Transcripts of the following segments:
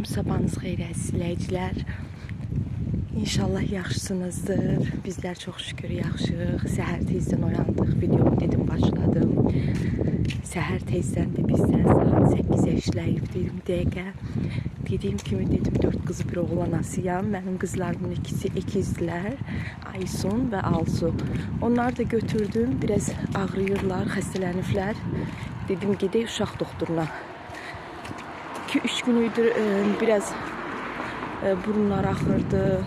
Salam, sabahınız xeyir əziz. İnşallah yaxşısınızdır. Bizlər çox şükür yaxşıyıq. Səhər tezdən oyandıq. Videomu dedim başladım. Səhər tezdən də bizdən saat 8-ə işləyib dedim dəqiqə. Dediyim kimi dedim 4 qız bir oğlan anasıyam. Mənim qızlarımın ikisi ikizlər. Aysun və Alsu. Onları da götürdüm. Biraz ağrıyırlar, xəstələniblər. Dedim gedək uşaq doktoruna. 2-3 günüdür e, biraz e, burunlar axırdı.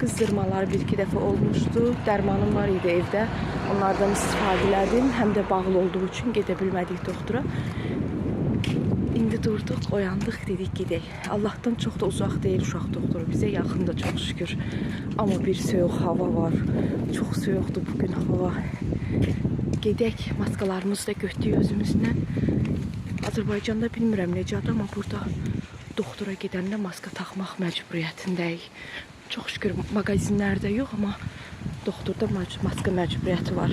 Qızdırmalar bir iki dəfə olmuşdu. Dərmanım var idi evdə. Onlardan istifadə elədim. Həm də bağlı olduğu üçün gedə bilmədik doktora. İndi durduq, oyandıq, dedik gedək. Allahdan çox da uzaq deyil uşaq doktoru. Bizə yaxındır çox şükür. Amma bir soyuq hava var. Çox soyuqdur bugün hava. Gedək, maskalarımızı da götürük özümüzlə. Azərbaycanda bilmirəm necədir, amma burada doktora gedəndə maska taxmaq məcburiyyətindəyik. Çox şükür mağazinlərdə yox, amma doktorda maska məcburiyyəti var.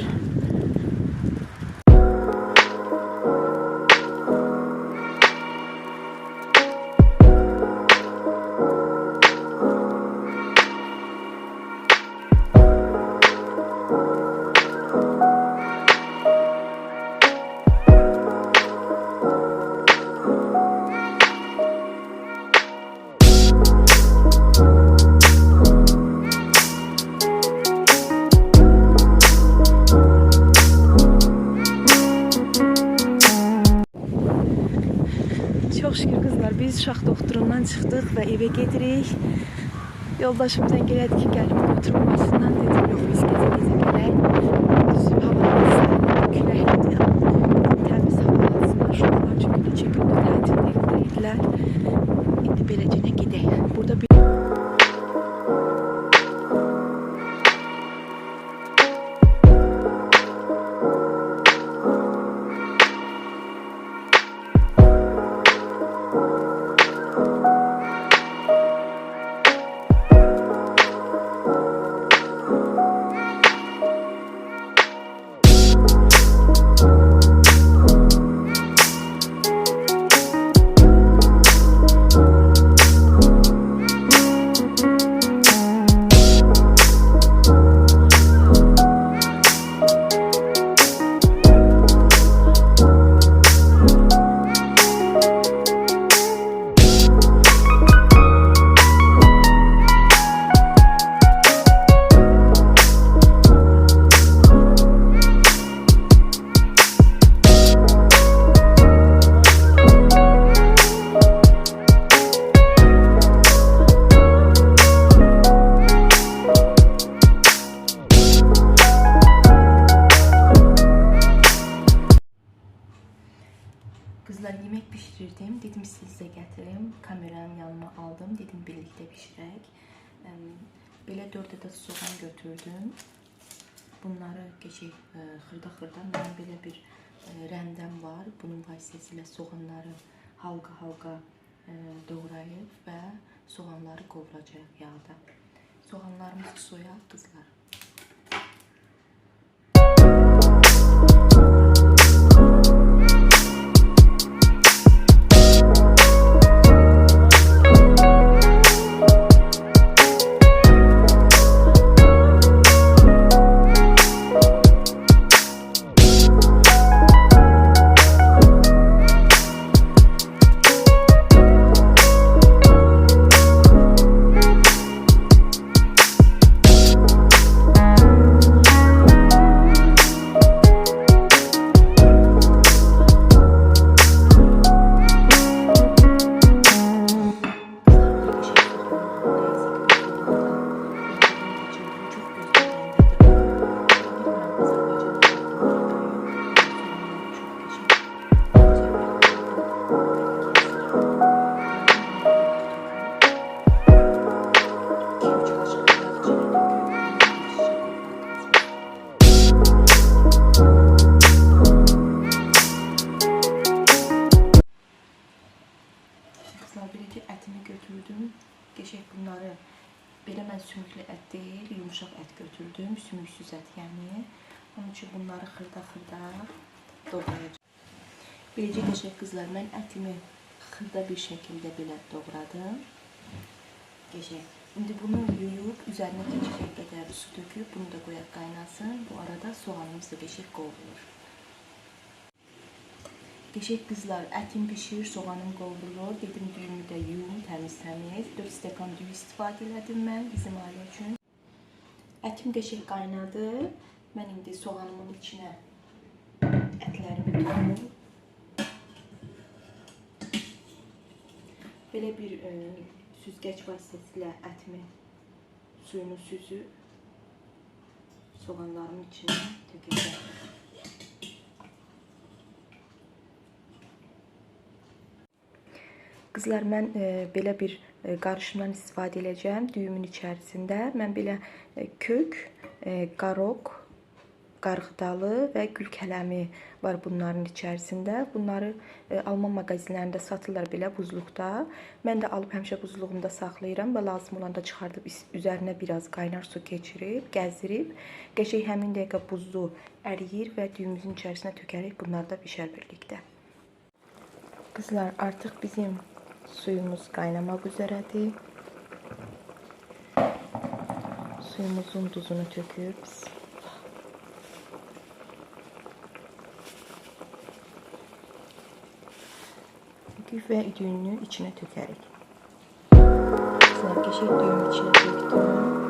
Və evə gedirik. Yoldaşım elədi ki, gəlib götürməməsindən dedim, yox, biz gecə-gecə soğan götürdüm. Bunları keçək e, xırda-xırda. Mənim belə bir e, rəndəm var. Bunun vasitəsilə soğanları halqa-halqa e, doğrayıb və soğanları qovuracağıq yağda. Soğanlarımızı soyaq qızlar. Götürdüm. Geçək bunları belə mən sümüklü ət deyil, yumuşaq ət götürdüm. Sümüksüz ət yəni. Onun üçün bunları xırda-xırda doğrayacağım. Beləcə geçək qızlar, mən ətimi xırda bir şekilde belə doğradım. Geçək. Şimdi bunu yuyup üzerine geçecek kadar su döküp bunu da koyup kaynasın. Bu arada soğanımız da geçik qovrulur. Geçek kızlar, ətim pişir, soğanım qovrulur. Dedim düyümü də yuyum təmiz-təmiz. 4 stəkan düyü istifadə elədim mən bizim ailə üçün. Ətim qəşəng qaynadı. Mən indi soğanımın içinə ətlərimi tökdüm. Belə bir e, süzgəc vasitəsilə ətimi suyunu süzüb soğanlarımın içinə tökəcəm. Qızlar mən e, belə bir e, qarışımdan istifadə edəcəm düyümün içərisində. Mən belə e, kök, qaroq, qarğıdalı və gül kələmi var bunların içərisində. Bunları Alman mağazinlərində satırlar belə buzluqda. Mən də alıb həmişə buzluğumda saxlayıram və lazım olanda çıxardıb üzərinə biraz qaynar su keçirib, gəzdirib, qəşəng həmin dəqiqə buzlu əriyir və düyümümüzün içərisinə tökərək bunlar da bişər birlikdə. Kızlar artık bizim suyumuz kaynamak üzeredir. Suyumuzun tuzunu töküp ve düğünü içine tökerek. Kızlar keşek düğünün içine döktüm.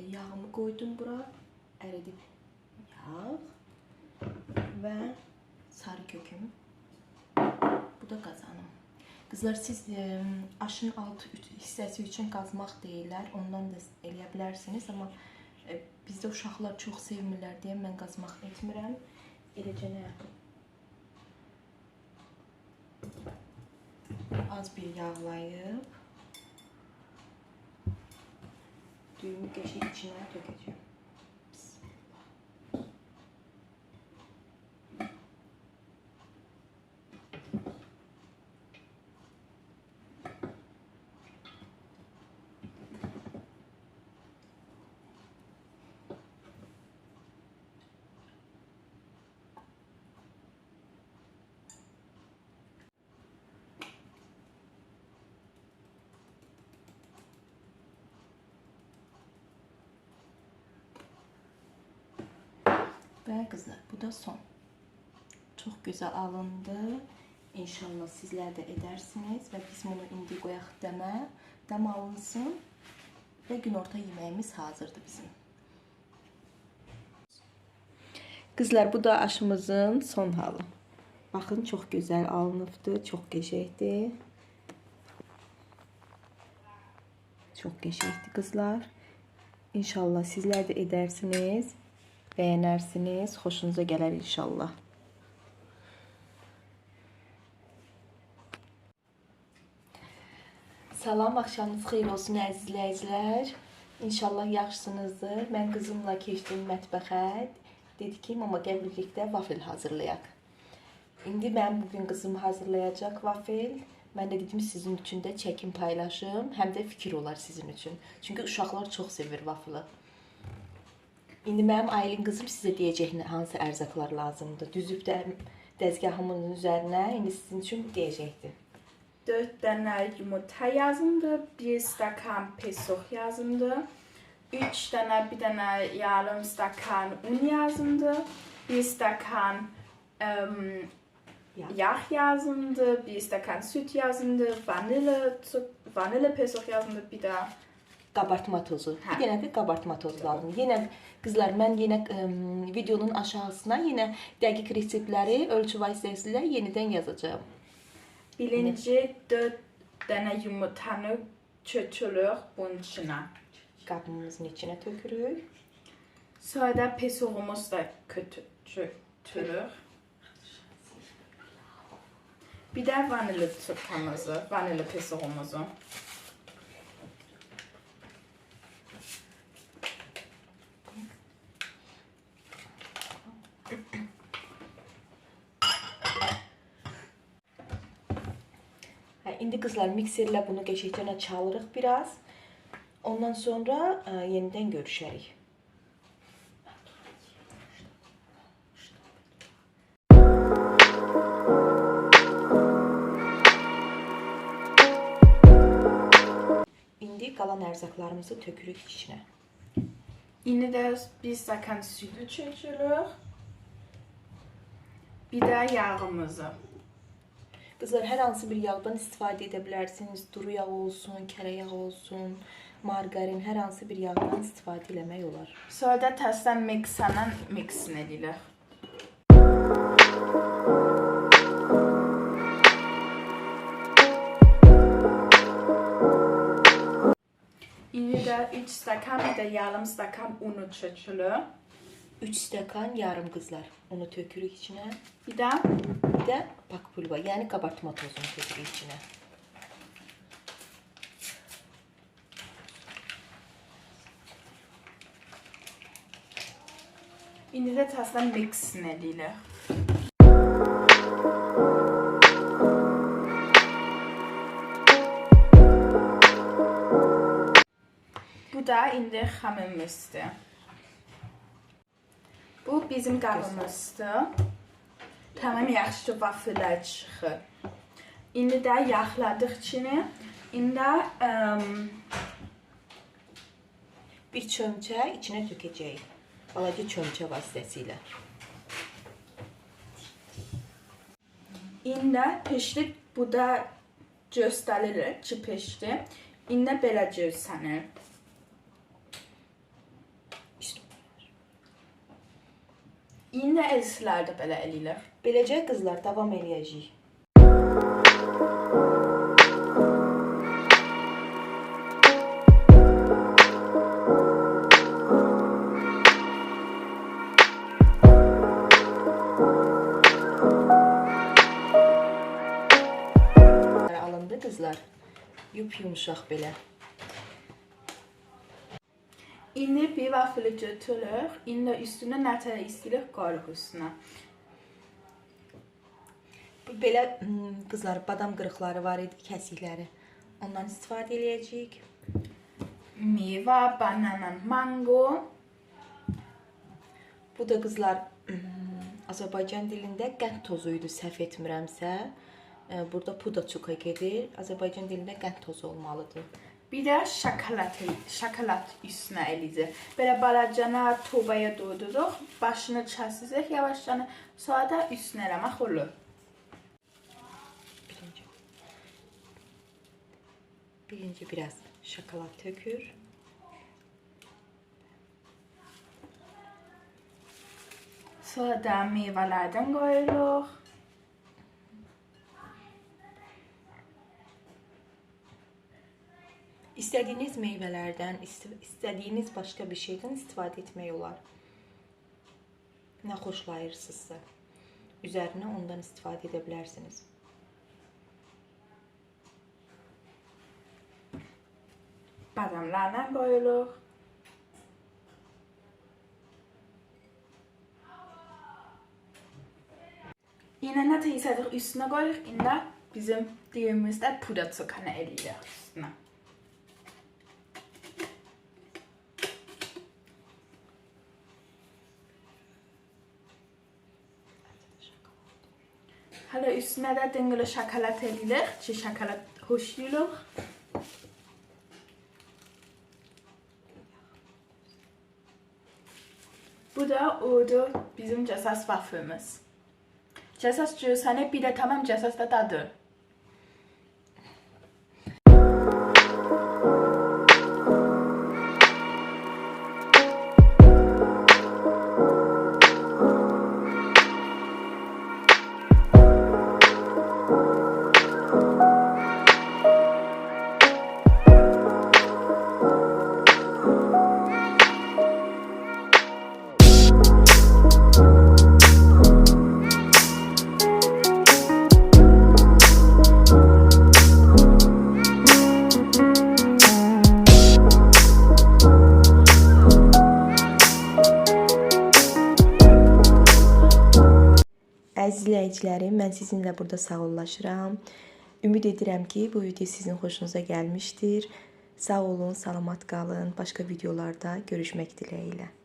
Yağımı koydum bura. Eridip yağ ve sarı köküm. Bu da kazanım. Kızlar siz e, aşın altı üç- hissəsi üçün qazmaq deyirlər. Ondan da eləyə bilərsiniz, amma e, bizdə uşaqlar çox sevmirlər deyə mən qazmaq etmirəm. Eləcə nə az bir yağlayıb düğümü geçip içine dökeceğim. Və qızlar, bu da son. Çox gözəl alındı. İnşallah sizlər də edərsiniz və biz bunu indi qoyaq dəmə, dəm alınsın və günorta yeməyimiz hazırdır bizim. Qızlar, bu da aşımızın son halı. Baxın, çox gözəl alınıbdı, çox qəşəngdir. Çox qəşəngdir qızlar. İnşallah sizlər də edərsiniz. Beğenirsiniz. Hoşunuza gelir inşallah. Salam, axşamınız xeyir olsun əziz izləyicilər. İnşallah yaxşısınızdır. Mən qızımla keçdim mətbəxə. Dedi ki, mama gəl birlikdə vafel hazırlayaq. İndi mən bugün qızım hazırlayacaq vafel. Mən də dedim sizin üçün də çəkim paylaşım, həm də fikir olar sizin üçün. Çünki uşaqlar çox sevir vaflı. İndi mənim Aylin qızım sizə deyəcək hansı ərzaqlar lazımdır. Düzüb də dəzgahımın üzərinə indi sizin üçün deyəcəkdir. 4 tane yumurta yazımdı, 1 stakan pesoh yazımdı, 3 tane bir tane yarım stakan un yazımdı, 1 stakan ähm, Ya. yağ yazımdı, 1 stakan süt yazımdı, vanilya, vanilya pesoh yazımdı, bir de Qabartma tozu. Hə. Bir dənə də qabartma tozu lazım. Yenə qızlar mən yenə ə, videonun aşağısına yenə dəqiq reseptləri ölçü vasitəsilə yenidən yazacağam. birinci 4 tane yumurtanı çöçülür bunun içine. Qabımızın içinə tökürük. Sonra da pesohumuz da kötü çöktürür. Bir de vanilya tutamızı, vanilya pesohumuzu. Hə, indi qızlar mikserlə bunu qəşəngcə çalırıq biraz. Ondan sonra ə, yenidən görüşərik. İndi qalan ərzaqlarımızı tökürük içinə. Yine de bir stakan sütü çekiyoruz. De yağımızı. Qızlar hər hansı bir yağdan istifadə edə bilərsiniz. Duru yağ olsun, kərə yağ olsun, margarin, hər hansı bir yağdan istifadə etmək olar. Sonra da təzədən miksanla miksin edilir. İndi de 3 stakan bir de yarım stakan unu çekilir. 3 stəkan yarım qızlar. Onu tökürük içinə. Bir de Bir də pak pulva, yəni qabartma tozunu tökürük içinə. İndi de təzədən miksin edilir. Bu da indi xəmirimizdir. Bu bizim qabımızdır. Tamam yaxşı vaffellər çıxır. İndi də yaxladıq içini. İndi əm, Bir çömçə içinə tökəcəyik. Balaca çömçə vasitəsilə. İndi pişdik bu da göstərilir ki pişdi. İndi belə görsənir. İndi elsilər də belə eləyirlər. Beləcə qızlar davam eləyəcəyik. alındı qızlar. Yup yumşaq belə. İndi bir vaflı götürür. İndi üstünə nətər istəyir qoyuruq üstünə. Belə hmm, qızlar badam qırıqları var idi, kəsikləri. Ondan istifadə eləyəcəyik. Meyvə, banana, mango. Bu da qızlar hmm, Azərbaycan dilində qənd tozu idi, səhv etmirəmsə. E, Burada puda çuka gedir. Azərbaycan dilində qənd tozu olmalıdır. Bir də şokolad, şokolad üstünə eləyəcək. Belə balacana tobaya doyduruq. Başını kəsirik yavaşcan. Sonra da üstünə eləmək olur. Birinci. Birinci biraz şokolad tökür. Sonra da meyvələrdən qoyuruq. İstədiyiniz meyvələrdən, ist- istədiyiniz başqa bir şeydən istifadə etmək olar. Nə xoşlayırsınızsa. Üzərinə ondan istifadə edə bilərsiniz. Badamlardan qoyuruq. Yine teyzədik üstünə qoyuruq. İndi bizim dilimizdə puda çokanı eləyirik üstünə. Hələ üstünə də dıngılı şokolad eləyirik ki, şokolad xoşlayırıq. Bu da oldu bizim cəsas vafımız. Cəsas cüsəni bir də tamam cəsas da dadı. İzləyicilərim, mən sizinlə burada sağollaşıram. Ümid edirəm ki, bu video sizin xoşunuza gəlmişdir. Sağ olun, salamat qalın. Başqa videolarda görüşmək diləyilə.